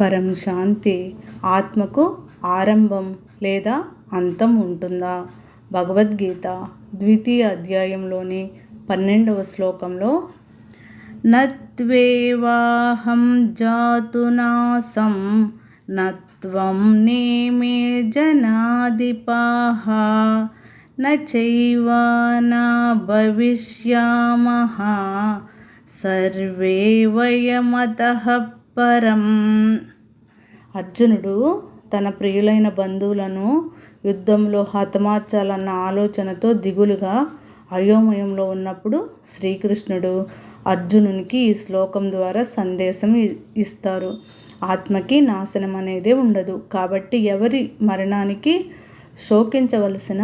పరం శాంతి ఆత్మకు ఆరంభం లేదా అంతం ఉంటుందా? భగవద్గీత ద్వితీయ అధ్యాయంలోని పన్నెండవ శ్లోకంలో నత్వేవాహం జాతునాసం నత్వం నేమే జనాధిపాహ నైవానా నా సర్వే వయమత పరం. అర్జునుడు తన ప్రియులైన బంధువులను యుద్ధంలో హతమార్చాలన్న ఆలోచనతో దిగులుగా అయోమయంలో ఉన్నప్పుడు శ్రీకృష్ణుడు అర్జునునికి ఈ శ్లోకం ద్వారా సందేశం ఇస్తారు. ఆత్మకి నాశనం అనేది ఉండదు. కాబట్టి ఎవరి మరణానికి శోకించవలసిన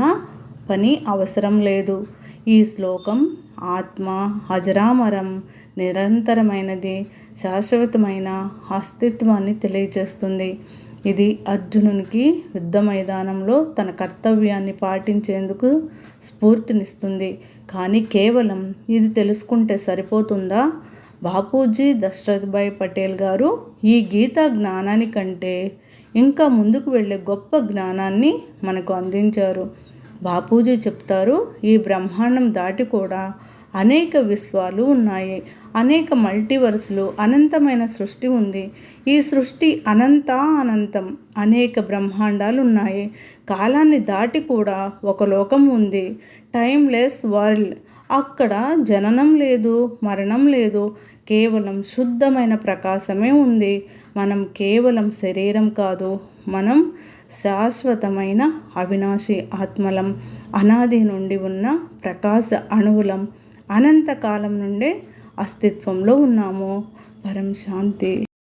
పని అవసరం లేదు. ఈ శ్లోకం ఆత్మ అజరామరం నిరంతరమైనది శాశ్వతమైన అస్తిత్వాన్ని తెలియజేస్తుంది. ఇది అర్జునునికి యుద్ధ మైదానంలో తన కర్తవ్యాన్ని పాటించేందుకు స్ఫూర్తినిస్తుంది. కానీ కేవలం ఇది తెలుసుకుంటే సరిపోతుందా? బాపూజీ దశరథ్భాయ్ పటేల్ గారు ఈ గీతా జ్ఞానాని కంటే ఇంకా ముందుకు వెళ్ళే గొప్ప జ్ఞానాన్ని మనకు అందించారు. బాపూజీ చెప్తారు ఈ బ్రహ్మాండం దాటి కూడా అనేక విశ్వాలు ఉన్నాయి. అనేక మల్టీవర్స్లు అనంతమైన సృష్టి ఉంది. ఈ సృష్టి అనంత అనంతం అనేక బ్రహ్మాండాలు ఉన్నాయి కాలాన్ని దాటి కూడా ఒక లోకం ఉంది. Timeless world. అక్కడ జననం లేదు మరణం లేదు. కేవలం శుద్ధమైన ప్రకాశమే ఉంది. మనం కేవలం శరీరం కాదు. మనం శాశ్వతమైన అవినాశి ఆత్మలం అనాది నుండి ఉన్న ప్రకాశ అణువులం అనంతకాలం నుండే అస్తిత్వంలో ఉన్నాము. పరం శాంతి.